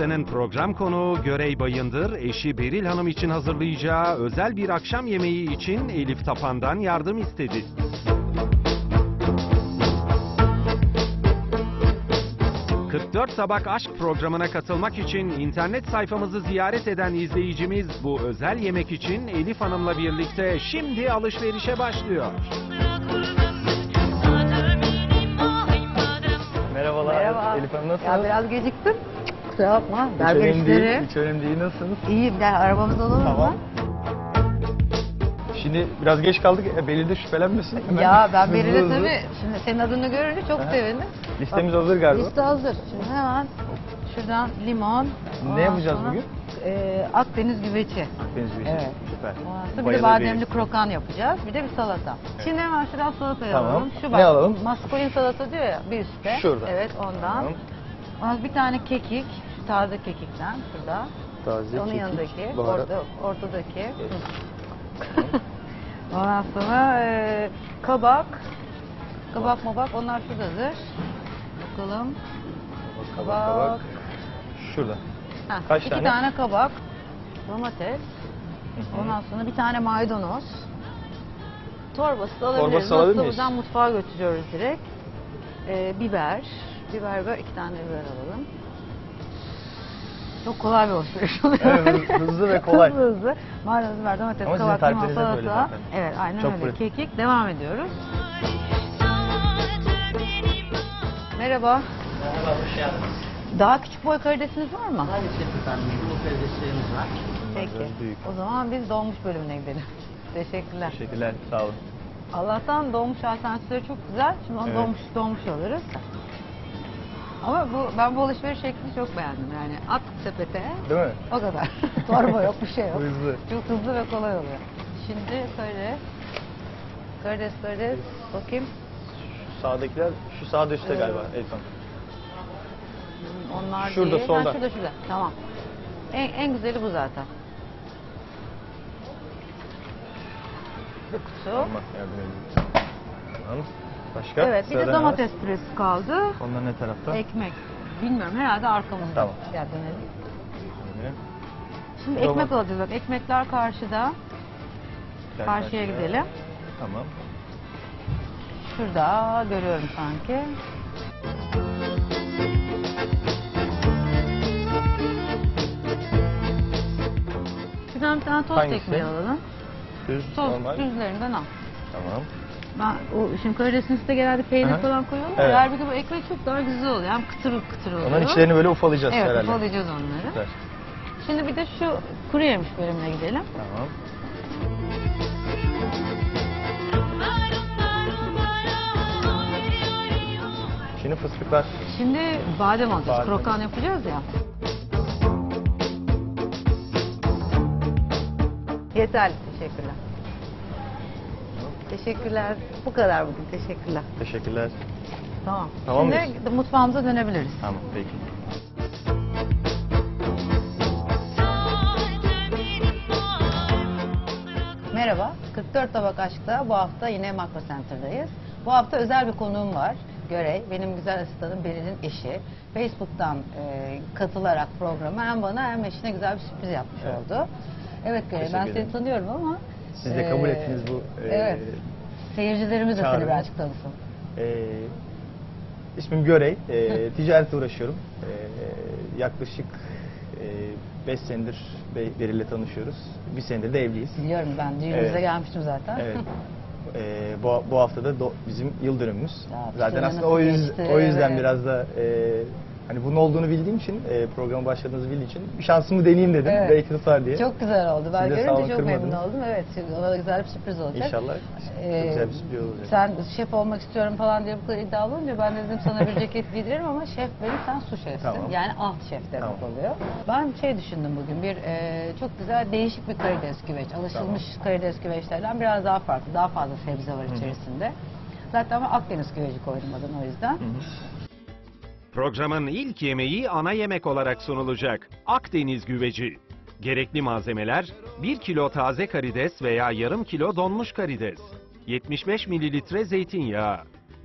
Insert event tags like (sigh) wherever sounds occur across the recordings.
haftanın program konuğu Görey Bayındır, eşi Beril Hanım için hazırlayacağı özel bir akşam yemeği için Elif Tapan'dan yardım istedi. ...44 Tabak Aşk programına katılmak için internet sayfamızı ziyaret eden izleyicimiz bu özel yemek için Elif Hanım'la birlikte şimdi alışverişe başlıyor. Merhabalar. Merhaba. Elif Hanım Ya nasılsınız? biraz geciktim. Kusura bakma. hiç Berber önemli değil, işleri. hiç önemli değil. Nasılsınız? İyiyim. Gel olalım Tamam. mı? Şimdi biraz geç kaldık. E, Belli de şüphelenmesin. Hemen Ya ben hızlı Beril'e hızlı. tabii şimdi senin adını görünce çok Aha. sevindim. Listemiz hazır galiba. Liste hazır. Şimdi hemen şuradan limon. Ne ondan yapacağız bugün? e, Akdeniz güveci. Akdeniz güveci. Evet. Süper. Ondan sonra bir de Bayılır bademli krokan yapacağız. Bir de bir salata. Şimdi hemen şuradan salatayı Tamam. alalım. Şu Ne bak. alalım? Maskolin salata diyor ya bir üstte. Şurada. Evet ondan. Tamam. Ondan bir tane kekik. Taze kekikten şurada. Taze Onun kekik, yanındaki, baharat. orta, ortadaki. Evet. (laughs) Ondan sonra e, kabak, kabak mabak onlar şuradadır. Bakalım. Kabak, Kabak. Şurada. Heh, Kaç iki tane? tane? kabak, domates, ondan sonra bir tane maydanoz. Torbası da alabiliriz. Torbası alabilir miyiz? buradan mutfağa götürüyoruz direkt. E, biber, biber böyle iki tane biber alalım. Çok kolay bir alışveriş oluyor. Evet, hızlı ve (laughs) kolay. hızlı hızlı. Maydanoz, biber, domates, Ama sizin limon, tarifleriniz hep salata. öyle zaten. Evet aynen Çok öyle. pratik. Kekik. Devam ediyoruz. Merhaba. Merhaba, hoş geldiniz. Daha küçük boy karidesiniz var mı? Maalesef efendim, bu karideslerimiz var. Peki. Bunlar büyük. O zaman biz dolmuş bölümüne gidelim. (laughs) Teşekkürler. Teşekkürler. Sağ olun. Allah'tan dolmuş alternatifleri çok güzel. Şimdi onu Evet. dolmuş dolmuş alırız. Ama bu ben bu alışveriş şeklini çok beğendim. Yani at sepete Değil mi? o kadar. (laughs) Torba yok bir şey yok. Hızlı. Çok hızlı ve kolay oluyor. Şimdi karides. Karides karides. Bakayım. Şu sağdakiler, şu sağda üstte Evet. galiba Elif Hanım. Onlar Şurada, değil. Ha, solda. şurada şurada. Tamam. En, en güzeli bu zaten. Kutu. Allah yardım edin. Tamam. Başka? Evet bir Sırada de ne var? domates püresi kaldı. Onlar ne tarafta? Ekmek. Bilmiyorum herhalde arkamızda. Tamam. Gel dönelim. Şöyle. Şimdi Tamam. ekmek alacağız bak. Ekmekler karşıda. Gel Karşıya karşıya. gidelim. Tamam. Şurada görüyorum sanki. Şuradan bir tane tost Hangisi? ekmeği alalım. Düz, Tost normal. düzlerinden al. Tamam. Ben o şimdi karidesin üstüne genelde peynir Aha. falan koyuyorlar. Evet. Evet. Halbuki bu ekmek çok daha güzel oluyor. Hem kıtır kıtır oluyor. Onların içlerini böyle ufalayacağız Evet herhalde. ufalayacağız onları. Süper. Şimdi bir de şu kuru yemiş bölümüne gidelim. Tamam. Şimdi fıstıklar. Şimdi badem alacağız. Badem. Krokan yapacağız ya. Yeterli. Teşekkürler. Bu kadar bugün. Teşekkürler. Teşekkürler. Tamam. Tamam Şimdi mutfağımıza dönebiliriz. Tamam peki. Merhaba. 44 Tabak Aşk'ta bu hafta yine Makro Center'dayız. Bu hafta özel bir konuğum var. Görey, benim güzel asistanım Beril'in eşi. Facebook'tan e, katılarak programa hem bana hem eşine güzel bir sürpriz yapmış Evet. oldu. Evet Görey, ben seni tanıyorum ama... Siz de kabul ettiniz bu, e, evet. Seyircilerimiz de seni birazcık tanısın. Ee, ismim Görey. Ee, (laughs) ticaretle uğraşıyorum. Ee, yaklaşık 5 senedir Be- Beril'le tanışıyoruz. Bir senedir de evliyiz. Biliyorum ben düğünümüze Evet. gelmiştim zaten. Evet. (laughs) Ee, bu, bu hafta da do- bizim yıl dönümümüz. Ya, Zaten aslında o, yüz, geçti, o yüzden evet. biraz da e, hani bunun olduğunu bildiğim için, e, programa başladığınızı bildiğim için bir şansımı deneyeyim dedim. Evet. Belki tutar diye. Çok güzel oldu. Ben Siz de görünce çok memnun oldum. Evet, ona da güzel bir sürpriz olacak. İnşallah Ee, güzel bir sürpriz olacak. Sen şef olmak istiyorum falan diye bu kadar iddialı olunca ben de dedim sana bir ceket (laughs) giydiririm ama şef benim sen su şefsin. Tamam. Yani alt şef demek Tamam. oluyor. Ben şey düşündüm bugün bir e, çok güzel değişik bir karides güveç. Alışılmış karides güveçlerden biraz daha farklı. Daha fazla sebze var içerisinde. Zaten ben Akdeniz güveci koydum adını o yüzden. Hı hı. Programın ilk yemeği ana yemek olarak sunulacak. Akdeniz güveci. Gerekli malzemeler 1 kilo taze karides veya yarım kilo donmuş karides, 75 mililitre zeytinyağı,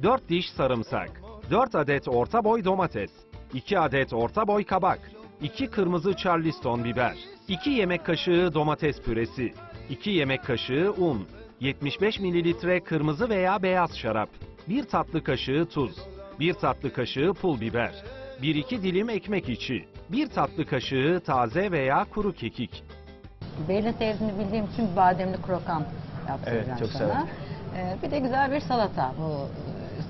4 diş sarımsak, 4 adet orta boy domates, 2 adet orta boy kabak, 2 kırmızı charleston biber, 2 yemek kaşığı domates püresi, 2 yemek kaşığı un, 75 mililitre kırmızı veya beyaz şarap, 1 tatlı kaşığı tuz, 1 tatlı kaşığı pul biber, 1-2 dilim ekmek içi, 1 tatlı kaşığı taze veya kuru kekik, Beril'in sevdiğini bildiğim için bademli krokan yaptıracağım Evet, çok sana. severim. Ee, bir de güzel bir salata. Bu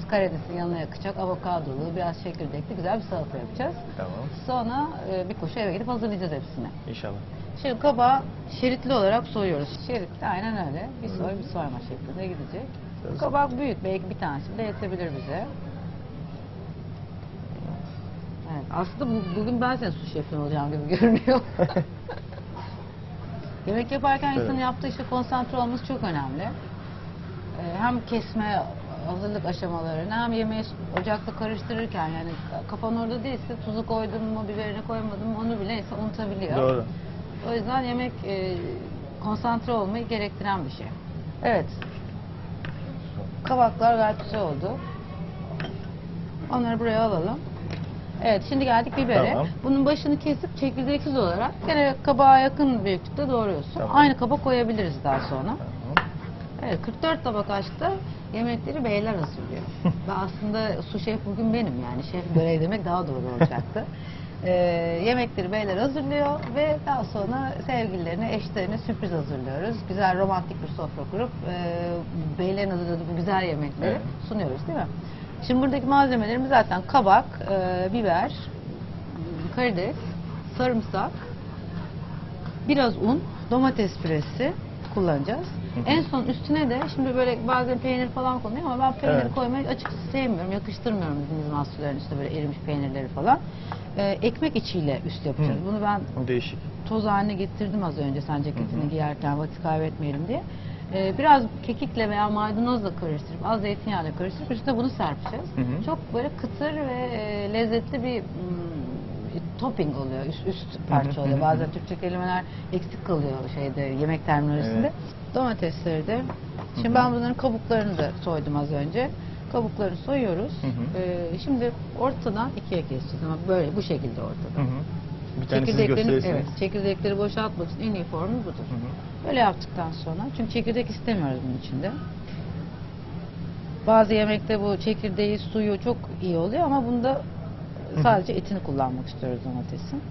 e, karidesin yanına yakacak avokadolu, biraz çekirdekli güzel bir salata yapacağız. Tamam. Sonra e, bir koşu eve gidip hazırlayacağız hepsini. İnşallah. Şimdi kabağı şeritli olarak soyuyoruz. Şeritli aynen öyle. Bir soy bir soyma şeklinde gidecek. Kabak büyük belki bir tanesi bile yetebilir bize. Evet, aslında bu- bugün ben senin su şefin olacağım gibi (laughs) görünüyor. Yemek yaparken Evet. insanın yaptığı işte konsantre olması çok önemli. Ee, hem kesme hazırlık aşamalarını hem yemeği ocakta karıştırırken yani kafan orada değilse tuzu koydun mu biberini koymadın mı onu bile insan unutabiliyor. Doğru. O yüzden yemek e, konsantre olmayı gerektiren bir şey. Evet. Kabaklar gayet güzel oldu. Onları buraya alalım. Evet şimdi geldik bibere. Tamam. Bunun başını kesip çekirdeksiz olarak gene kabağa yakın büyüklükte doğruyorsun. Tamam. Aynı kaba koyabiliriz daha sonra. Tamam. Evet 44 tabak açta yemekleri beyler hazırlıyor. (laughs) Ve aslında su şef bugün benim yani şef görev demek daha doğru olacaktı. (laughs) Ee, yemekleri beyler hazırlıyor ve daha sonra sevgililerine, eşlerine sürpriz hazırlıyoruz. Güzel romantik bir sofra kurup e, beylerin hazırladığı bu güzel yemekleri Evet. sunuyoruz değil mi? Şimdi buradaki malzemelerimiz zaten kabak, e, biber, karides, sarımsak, biraz un, domates püresi kullanacağız. Hı hı. En son üstüne de şimdi böyle bazen peynir falan konuyor ama ben peynir Evet. koymayı açıkçası sevmiyorum. Yakıştırmıyorum bizim mahsullerin üstüne böyle erimiş peynirleri falan. Ee, ekmek içiyle üst yapacağız. Hı. Bunu ben değişik. toz haline getirdim az önce sen ceketini Hı hı. giyerken vakit kaybetmeyelim diye. Ee, biraz kekikle veya maydanozla karıştırıp az zeytinyağıyla karıştırıp üstüne bunu serpeceğiz. Hı hı. Çok böyle kıtır ve e, lezzetli bir mm, topping oluyor, üst, üst parça oluyor. Bazen Türkçe kelimeler eksik kalıyor şeyde yemek terminolojisinde. Evet. Domatesleri de. Şimdi ben bunların kabuklarını da soydum az önce. Kabuklarını soyuyoruz. Hı hı. Ee, şimdi ortadan ikiye keseceğiz ama böyle bu şekilde Hı ortadan. hı. Bir tane gösterirsiniz. evet, çekirdekleri boşaltmak için en iyi formu budur. Hı hı. Böyle yaptıktan sonra, çünkü çekirdek istemiyoruz bunun içinde. Bazı yemekte bu çekirdeği, suyu çok iyi oluyor ama bunda sadece etini kullanmak istiyoruz domatesin.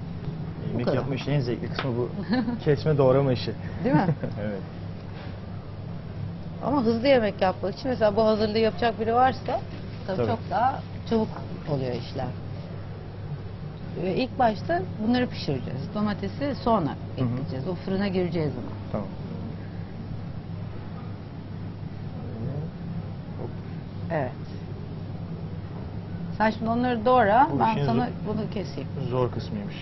Yemek kadar. yapma işi en zevkli kısmı bu. (laughs) Kesme doğrama işi. Değil mi? (laughs) evet. Ama hızlı yemek yapmak için mesela bu hazırlığı yapacak biri varsa tabii, Tabii. çok daha çabuk oluyor işler. Ve ilk başta bunları pişireceğiz. Domatesi sonra Hı hı. ekleyeceğiz. O fırına gireceğiz ama. Tamam. Evet. Sen şimdi onları doğra, Bu ben işin sana bunu keseyim. Zor kısmıymış.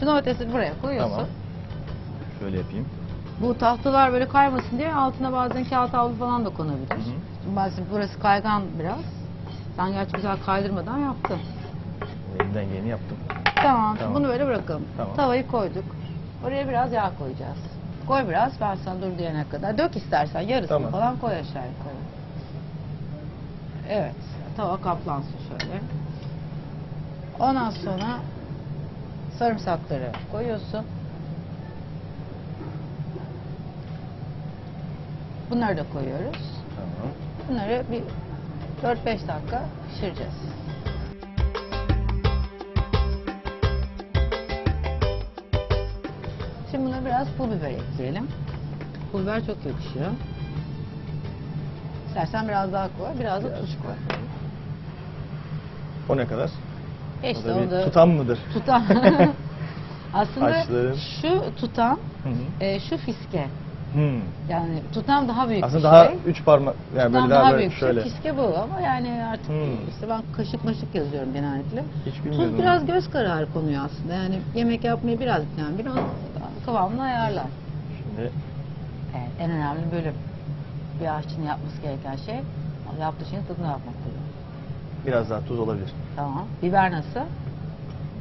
Şu domatesi buraya koyuyorsun. Tamam. Şöyle yapayım. Bu tahtalar böyle kaymasın diye altına bazen kağıt havlu falan da konabilir. Hı hı. Şimdi Bazen burası kaygan biraz. Sen gerçi güzel kaydırmadan yaptın. Elimden geleni yaptım. Tamam, Tamam. bunu böyle bırakalım. Tamam. Tavayı koyduk. Oraya biraz yağ koyacağız. Koy biraz, ben sana dur diyene kadar. Dök istersen yarısını Tamam. falan koy aşağı yukarı. Evet, tava kaplansın şöyle. Ondan sonra sarımsakları koyuyorsun. Bunları da koyuyoruz. Tamam. Bunları bir 4-5 dakika pişireceğiz. Şimdi buna biraz pul biber ekleyelim. Pul biber çok yakışıyor. İstersen biraz daha koy, biraz da Biraz tuz koy. O ne kadar? E o da bir onu da tutan mıdır? tutan. (laughs) Aslında Haşlarım. şu tutan, Hı hı. e, şu fiske. Hmm. Yani tutam daha büyük Aslında bir daha şey. üç parmak yani Tutam böyle daha, daha böyle büyük şöyle. şey. Fiske bu ama yani artık Hmm. işte ben kaşık maşık yazıyorum genellikle. Hiç. Tuz biraz göz kararı konuyor aslında. Yani yemek yapmayı biraz biri onun kıvamını ayarlar. Şimdi Evet, en önemli bölüm. Bir aşçının yapması gereken şey yaptığı şeyin tadına bakmak tabii. biraz daha tuz olabilir. Tamam. Biber nasıl?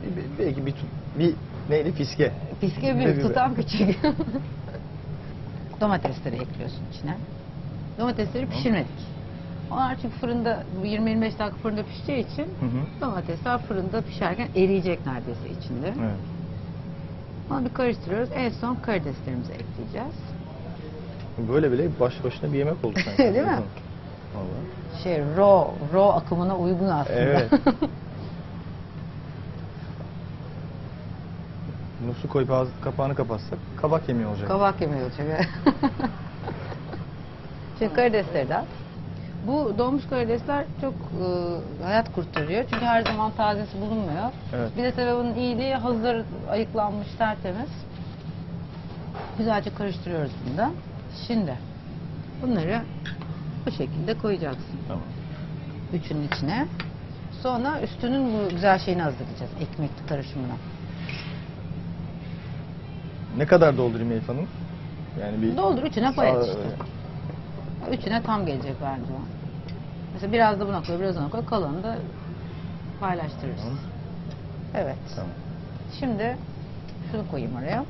Bir- bir- Belki bir, tu- bir Neydi? Fiske. Fiske büyük, tutam küçük. (laughs) Domatesleri ekliyorsun içine. Domatesleri pişirmedik. Onlar çünkü fırında bu 20-25 dakika fırında pişeceği için Hı hı. domatesler fırında pişerken eriyecek neredeyse içinde. Evet. Onu bir karıştırıyoruz. En son karideslerimizi ekleyeceğiz. Böyle bile baş başına bir yemek oldu sanki. (laughs) Değil mi? Vallahi. Şey raw, raw akımına uygun aslında. Evet. (laughs) Bunu su koyup ağzı, kapağını kapatsak kabak yemeği olacak. Kabak yemeği olacak. De at. Bu donmuş karidesler çok e, hayat kurtarıyor. Çünkü her zaman tazesi bulunmuyor. Evet. Bir de bunun iyiliği hazır ayıklanmış tertemiz. Güzelce karıştırıyoruz bunu da. Şimdi bunları bu şekilde koyacaksın. Tamam. Üçünün içine. Sonra üstünün bu güzel şeyini hazırlayacağız. Ekmekli karışımına. Ne kadar doldurayım Elif Hanım? Yani bir... Doldur içine koy Aa, işte. Üçüne tam gelecek bence o. Mesela biraz da buna koy, biraz ona koy. Kalanını da paylaştırırız. Tamam. Evet. Tamam. Şimdi şunu koyayım oraya.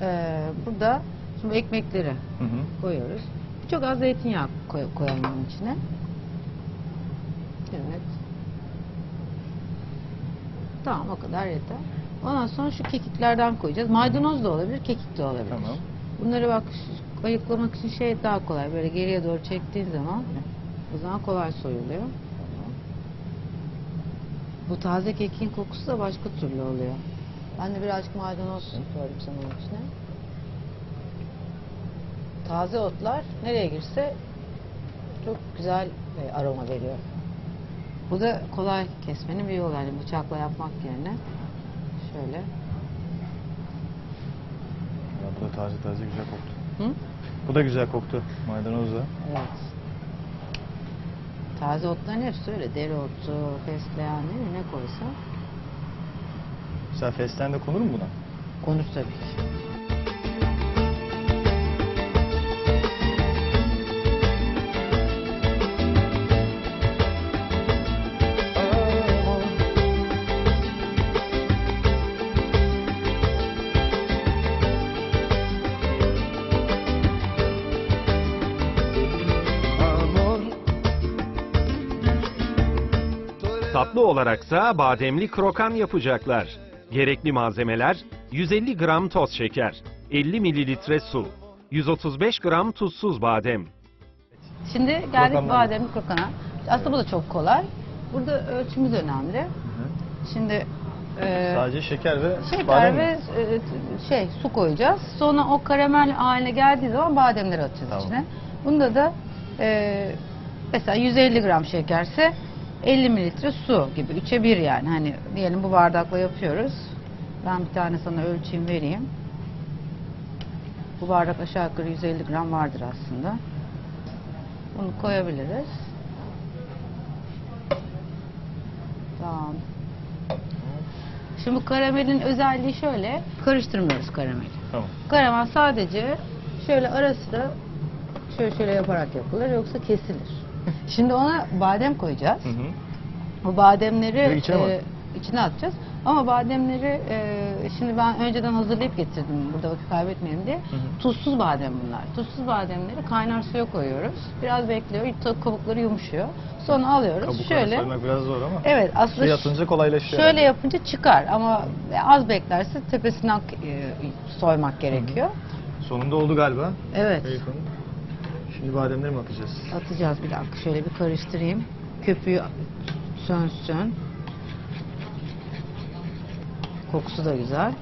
Ee, burada şimdi ekmekleri Hı hı. koyuyoruz. Çok az zeytinyağı koy, koyalım bunun içine. Evet. Tamam o kadar yeter. Ondan sonra şu kekiklerden koyacağız. Maydanoz da olabilir, kekik de olabilir. Tamam. Bunları bak ayıklamak için şey daha kolay. Böyle geriye doğru çektiğin zaman o zaman kolay soyuluyor. Bu taze kekin kokusu da başka türlü oluyor. Ben de birazcık maydanoz koydum sana onun içine. Taze otlar nereye girse çok güzel aroma veriyor. Bu da kolay kesmenin bir yolu. Yani bıçakla yapmak yerine şöyle. Ya bu da taze taze güzel koktu. Hı? Bu da güzel koktu maydanozla. Evet. Taze otların hepsi öyle. Dereotu, fesleğen değil mi? ne koysa Mesela fesleğen de konur mu buna? konur tabii ki. Olaraksa bademli krokan yapacaklar. Gerekli malzemeler 150 gram toz şeker, 50 mililitre su, 135 gram tuzsuz badem, Şimdi geldik Krokandan. badem krokana. Aslında bu da çok kolay. Burada ölçümüz önemli. Şimdi e, Sadece şeker ve şeker badem ve mi? e, şey su koyacağız. Sonra o karamel haline geldiği zaman bademleri atacağız Tamam. içine. Bunda da e, mesela 150 gram şekerse 50 mililitre su gibi. Üçe bir yani. Hani diyelim bu bardakla yapıyoruz. Ben bir tane sana ölçeyim vereyim. Bu bardak aşağı yukarı 150 gram vardır aslında. Bunu koyabiliriz. Tamam. Şimdi bu karamelin özelliği şöyle. Karıştırmıyoruz karameli. Tamam. Karamel sadece şöyle ara sıra şöyle şöyle yaparak yapılır yoksa kesilir. (laughs) Şimdi ona badem koyacağız. Hı hı. Bu bademleri içine e, içine atacağız. Ama bademleri e, şimdi ben önceden hazırlayıp getirdim burada vakit kaybetmeyelim diye. hı. Tuzsuz badem bunlar. Tuzsuz bademleri kaynar suya koyuyoruz. Biraz bekliyor. Kabukları yumuşuyor. Sonra alıyoruz. Kabuklarını şöyle. soymak biraz zor ama. Evet aslında Suya atınca kolaylaşıyor. Şöyle herhalde. yapınca çıkar ama az beklerse tepesinden e, soymak gerekiyor. Sonunda oldu galiba. Evet. Hanım. Şimdi bademleri mi atacağız? Atacağız bir dakika. Şöyle bir karıştırayım. Köpüğü sönsün. Kokusu da güzel.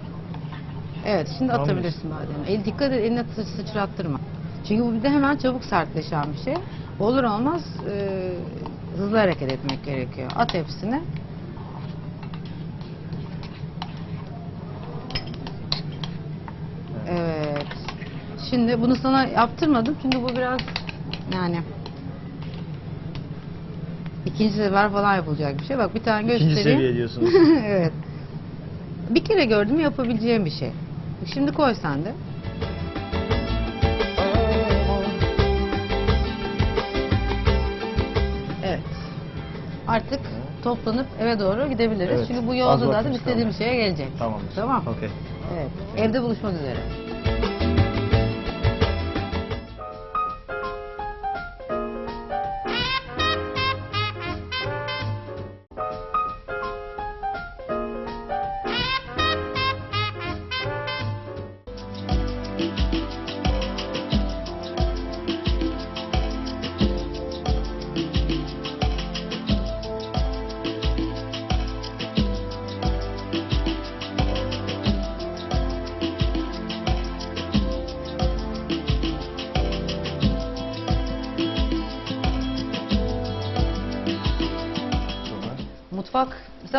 Evet şimdi Tamam atabilirsin bademi. El, dikkat et eline sı- sıçrattırma. Çünkü bu bir de hemen çabuk sertleşen bir şey. Olur olmaz e, hızlı hareket etmek gerekiyor. At hepsini. Evet. Şimdi bunu sana yaptırmadım çünkü bu biraz yani ikinci sefer falan yapılacak bir şey. Bak bir tane göstereyim. İkinci seviye diyorsunuz. (laughs) evet. Bir kere gördüm yapabileceğim bir şey. Şimdi koy sen de. Evet. Artık toplanıp eve doğru gidebiliriz. Evet. Çünkü bu Az yolda vaktimiz zaten istediğim kaldı. şeye gelecek. Tamamdır. Tamam. Okey. Evet. Evde buluşmak üzere.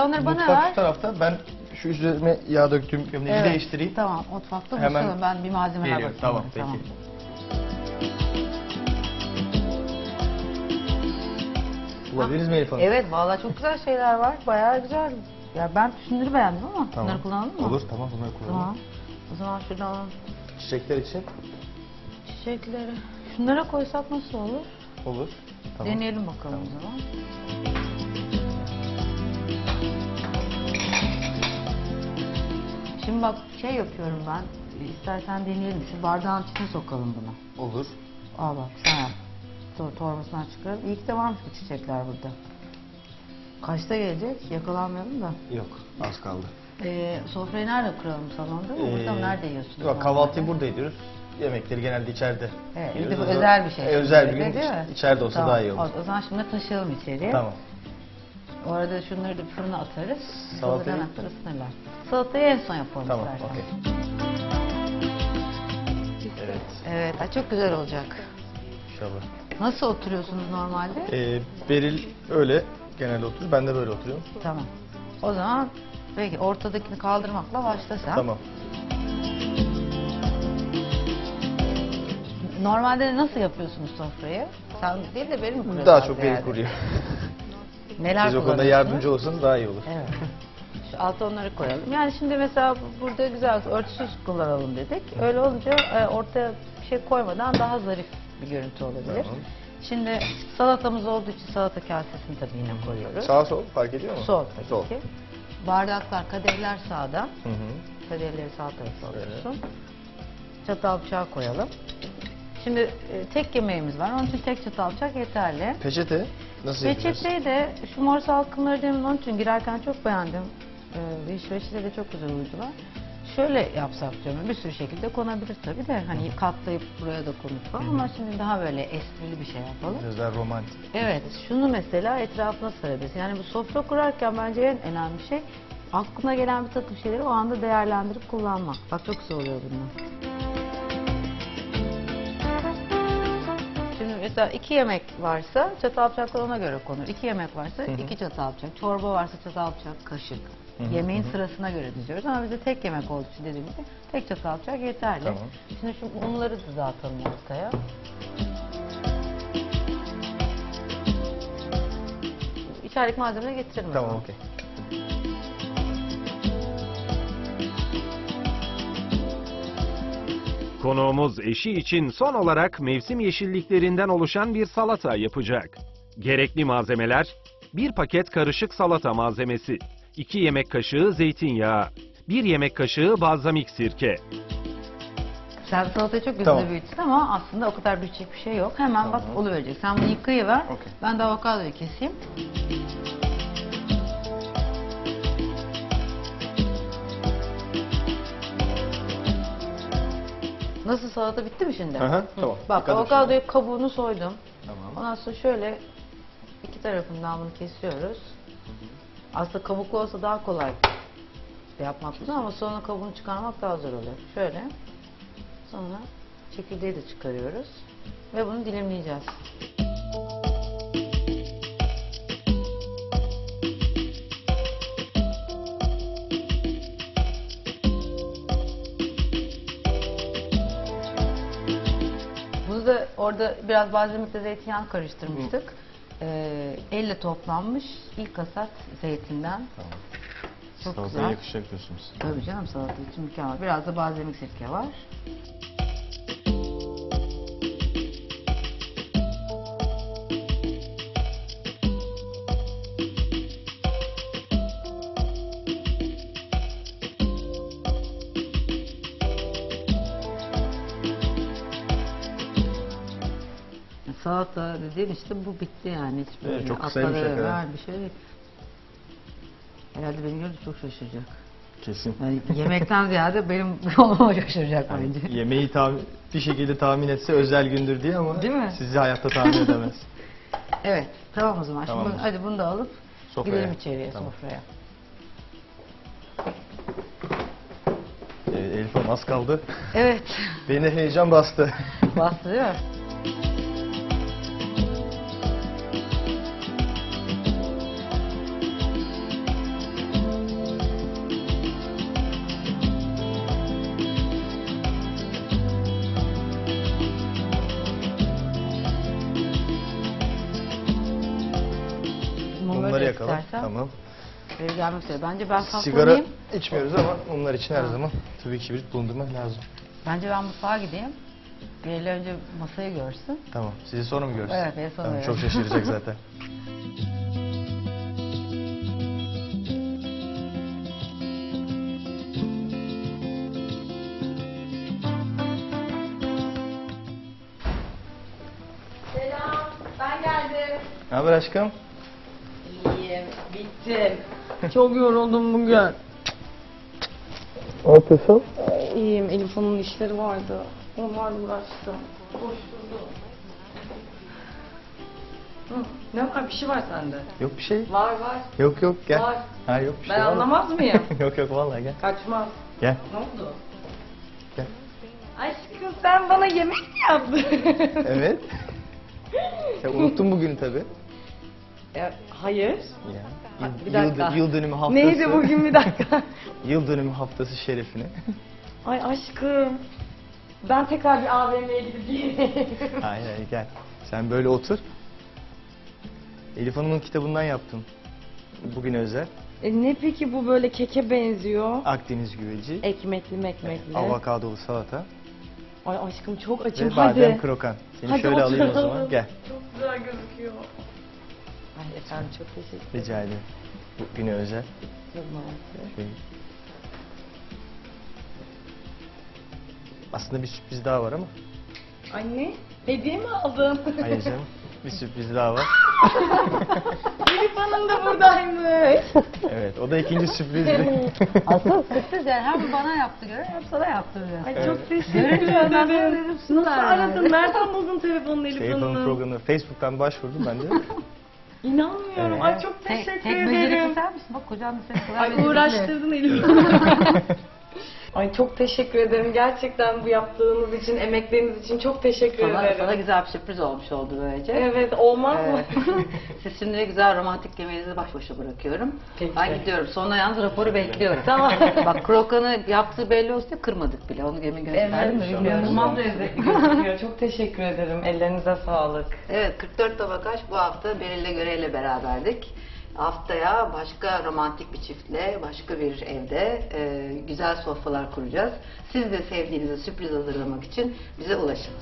Sen onları bana Mutfak ver. şu tarafta. Ben şu üzerime yağ döktüğüm gömleği Evet. değiştireyim. Tamam. Mutfakta Hemen buluşalım. Ben bir malzemeler Geliyorum. bakayım. Tamam peki. Bulabiliriz mi Elif Hanım? Evet vallahi çok güzel şeyler var. Bayağı güzel. Ya ben şunları beğendim ama Tamam. bunları kullanalım mı? Olur tamam bunları kullanalım. Tamam. O zaman şuradan alalım Çiçekler için çiçekleri. Şunlara koysak nasıl olur? olur. Tamam. Deneyelim bakalım o zaman. Şimdi bak şey yapıyorum ben. İstersen deneyelim. Şu bardağın içine sokalım bunu. Olur. Al bak sen yap. Tor torbasından çıkaralım. İyi ki de varmış bu çiçekler burada. Kaçta gelecek? Yakalanmayalım da. Yok az kaldı. Ee, sofrayı nerede kuralım salonda mı? Burada mı? Ee, Nerede yiyorsunuz? Yok kahvaltıyı burada ediyoruz. Yemekleri genelde içeride. Evet, bir de bu özel bir şey. E, özel bir gün mi? içeride olsa Tamam, daha iyi olur. O zaman şimdi taşıyalım içeriye. Tamam. O arada şunları da fırına atarız. Salatayı- Salatayı atar ısınırlar. Salatayı en son yapalım Tamam. istersen. Okey. Evet. Evet, ay çok güzel olacak. İnşallah. Nasıl oturuyorsunuz normalde? Ee, Beril öyle genelde oturuyor. Ben de böyle oturuyorum. Tamam. O zaman peki ortadakini kaldırmakla başla sen. Tamam. Normalde nasıl yapıyorsunuz sofrayı? Sen değil de benim mi kuruyorsun? Daha çok Beril ziyade? kuruyor. (laughs) Neler Biz o konuda yardımcı olursanız daha iyi olur. Evet. Şu alta onları koyalım. Yani şimdi mesela burada güzel örtüsüz kullanalım dedik. Öyle olunca e, ortaya bir şey koymadan daha zarif bir görüntü olabilir. Tamam. Şimdi salatamız olduğu için salata kasesini tabii yine koyuyoruz. Sağ sol fark ediyor mu? Sol tabii Sol. ki. Bardaklar, kadehler sağda. Hı hı. Kadehleri sağ tarafa alıyorsun. Çatal bıçağı koyalım. Şimdi e, tek yemeğimiz var. Onun için tek çatal bıçak yeterli. Peçete nasıl yapacağız? Peçeteyi de şu mor salkımları demin onun için girerken çok beğendim. Ee, iş de çok güzel uydular. Şöyle yapsak diyorum. Bir sürü şekilde konabilir tabii de. Hani katlayıp buraya da konup falan. Ama şimdi daha böyle esprili bir şey yapalım. Biraz daha romantik. Evet, şunu mesela etrafına sarabiliriz. Yani bu sofra kurarken bence en önemli şey aklına gelen bir takım şeyleri o anda değerlendirip kullanmak. Bak çok güzel oluyor bunlar. Mesela iki yemek varsa çatal bıçaklar ona göre konur. İki yemek varsa iki çatal bıçak. Çorba varsa çatal bıçak, kaşık. Hı hı, Yemeğin hı hı. sırasına göre diziyoruz ama bize tek yemek olduğu için dediğim gibi tek çatal bıçak yeterli. Tamam. Şimdi şu unları da dağıtalım ortaya. İçerik malzemeleri getirelim. Tamam okey. Konuğumuz eşi için son olarak mevsim yeşilliklerinden oluşan bir salata yapacak. Gerekli malzemeler 1 paket karışık salata malzemesi, 2 yemek kaşığı zeytinyağı, 1 yemek kaşığı balzamik sirke, Sen salatayı çok güzel Tamam. büyüttün ama aslında o kadar büyütecek bir şey yok. Hemen bak oluverecek. Sen bunu yıkayıver. Okey. Ben de avokadoyu keseyim. Nasıl salata bitti mi şimdi? Hı hı, tamam. Bak Yıkadım avokadoyu kabuğunu soydum. Tamam. Ondan sonra şöyle iki tarafından bunu kesiyoruz. Aslında kabuklu olsa daha kolay yapmak lazım ama sonra kabuğunu çıkarmak daha zor oluyor. Şöyle. Sonra çekirdeği de çıkarıyoruz. Ve bunu dilimleyeceğiz. Orada biraz balzamikle zeytinyağı karıştırmıştık. Ee, elle toplanmış ilk hasat zeytinden. Tamam. Çok Salataya güzel. yakışacak diyorsunuz. Tabii canım salata için mükemmel. Biraz da balzamik sirke var. Salata dediğin işte bu bitti yani. Hiç Evet, böyle çok kısaymış hakikaten. ha, bir şey değil. Herhalde beni görünce çok şaşıracak. Kesin. Yani yemekten ziyade benim (laughs) olmama şaşıracak bence. Yemeği bir şekilde tahmin etse özel gündür diye ama Değil mi? sizi hayatta tahmin edemez. (laughs) Evet, tamam o zaman. Tamam. Şimdi bunu- hadi bunu da alıp Sofraya. gidelim içeriye Tamam. sofraya. Ee, Elif Hanım az kaldı. Evet, (laughs) Beni heyecan bastı. bastırıyor. Mumları Tamam. Biri gelmek üzere. Bence ben Sigara saklanayım. içmiyoruz ama onlar için her Ha. zaman tabii kibrit bulundurmak lazım. Bence ben mutfağa gideyim. Biriyle önce masayı görsün. Tamam. Sizi sonra mı görsün? Evet, beni sonra Tamam, Çok şaşıracak (laughs) zaten. Selam, ben geldim. Ne haber aşkım? Bittim. Çok yoruldum bugün. Ne yapıyorsun? İyiyim, Elif Hanım'ın işleri vardı. Onlarla uğraştım. Koşturdum. Hı, ne var? Bir şey var sende. Yok bir şey. Var var. Yok yok gel. Var. Ha yok bir şey. Ben var. anlamaz mıyım? (laughs) yok yok vallahi gel. Kaçmaz. Gel. Ne oldu? Gel. Aşkım sen bana yemek mi yaptın? Evet. (laughs) Sen unuttun bugün tabii. Hayır. Ya. Yıl, bir dakika. yıl, yıl dönümü haftası. Neydi bugün bir dakika? (laughs) Yıl dönümü haftası şerefine. (laughs) Ay aşkım. Ben tekrar bir AVM'ye gidip giyineyim. hayır hayır gel. Sen böyle otur. Elif Hanım'ın kitabından yaptım. Bugün özel. E ne peki bu böyle keke benziyor? Akdeniz güveci. Ekmekli mekmekli. Avokadolu salata. Ay aşkım çok açım Ve hadi. badem krokan. Seni Hadi şöyle alayım o oturalım. zaman. Gel. Çok güzel gözüküyor. Ay efendim çok teşekkür ederim. Rica ederim. Bugüne özel. Çok mersi. Şöyle. Aslında bir sürpriz daha var ama. Anne hediye mi aldın? Hayır canım. Bir sürpriz daha var. (laughs) Elif Hanım da buradaymış. Evet, o da ikinci sürprizdi. Asıl sürpriz yani hem bana yaptı göre hem sana yaptı biraz. Ay çok teşekkür ederim. Nasıl aradın? Nereden buldun telefonunu Elif Elif Hanım Hanım'ın? programına Facebook'tan başvurdum ben de. (laughs) İnanmıyorum. Evet. Ay çok Tek, teşekkür tek becerikli ederim. sen misin? Bak kocan da seni Ay uğraştırdın (laughs) Hanım. Ay çok teşekkür ederim. Gerçekten bu yaptığınız için, emekleriniz için çok teşekkür Sana, ederim. sana güzel bir sürpriz olmuş oldu böylece. Evet, olmaz mı? Evet. (laughs) Siz şimdi güzel romantik yemeğinizi baş başa bırakıyorum. Peki. Ben gidiyorum. Sonra yalnız raporu bekliyorum. Tamam. (laughs) Bak krokanı yaptığı belli olsun diye kırmadık bile. Onu gösterdim mi bilmiyorum. İnanılmaz lezzetli gözüküyor. Çok teşekkür ederim. Ellerinize sağlık. Evet 44 tabak aşk bu hafta Beril'le Göre'yle beraberdik. Haftaya başka romantik bir çiftle, başka bir evde e, güzel sofralar kuracağız. Siz de sevdiğinize sürpriz hazırlamak için bize ulaşın.